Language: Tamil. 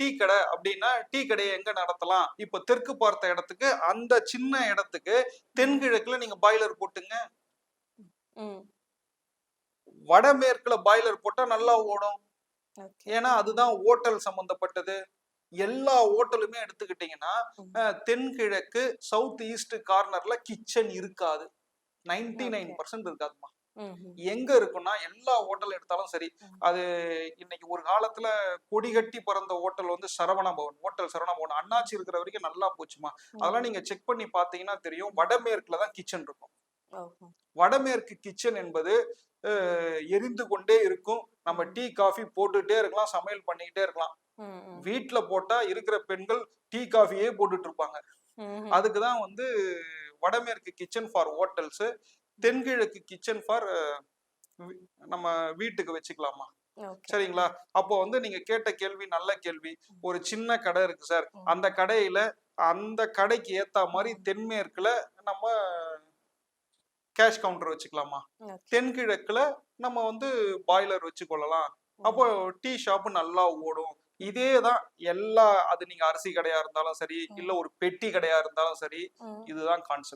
டீ கடை அப்படின்னா டீ கடையை எங்க நடத்தலாம்? இப்ப தெற்கு பார்த்த இடத்துக்கு அந்த சின்ன இடத்துக்கு தென்கிழக்குல நீங்க பாய்லர் போட்டுங்க. வடமேற்குல பாய்லர் போட்டா நல்லா ஓடும். ஏன்னா அதுதான் ஓட்டல் சம்பந்தப்பட்டது. எல்லா ஹோட்டலுமே எடுத்துக்கிட்டீங்கன்னா தென்கிழக்கு சவுத் ஈஸ்ட் கார்னர்ல கிச்சன் இருக்காது. நைன்டி நைன் பர்சன்ட் இருக்காதுமா எங்க இருக்குன்னா எல்லா ஹோட்டல் எடுத்தாலும் சரி. அது இன்னைக்கு ஒரு காலத்துல கொடி கட்டி பிறந்த ஹோட்டல் வந்து சரவண பவன் ஹோட்டல் சரவண பவன். அண்ணாச்சி இருக்கிற வரைக்கும் நல்லா போச்சுமா? அதெல்லாம் நீங்க செக் பண்ணி பாத்தீங்கன்னா தெரியும் வடமேற்குல தான் கிச்சன் இருக்கும். வடமேற்கு கிச்சன் என்பது எரிந்து கொண்டே இருக்கும். நம்ம டீ காஃபி போட்டுட்டே இருக்கலாம் சமையல் பண்ணிக்கிட்டே இருக்கலாம். வீட்ல போட்டா இருக்கிற பெண்கள் டீ காஃபியே போட்டுட்டு இருப்பாங்க. ம் அதுக்கு தான் வந்து வடமேற்கு கிச்சன் ஃபார் ஹோட்டல்ஸ். தென்கிழக்கு கிச்சன் ஃபார் நம்ம வீட்டுக்கு வச்சுக்கலாமா? சரிங்களா? அப்போ வந்து நீங்க கேட்ட கேள்வி நல்ல கேள்வி. ஒரு சின்ன கடை இருக்கு சார். அந்த கடையில அந்த கடைக்கு ஏத்த மாதிரி தென்மேற்குல நம்ம கேஷ் கவுண்டர் வச்சுக்கலாமா? தென்கிழக்குல நம்ம வந்து பாய்லர் வச்சுக்கொள்ளலாம். அப்போ டீ ஷாப் நல்லா ஓடும். இதே தான் எல்லா அது நீங்க அரிசி கடையா இருந்தாலும் சரி இல்ல ஒரு பெட்டி கடையா இருந்தாலும் சரி இதுதான் கான்செப்ட்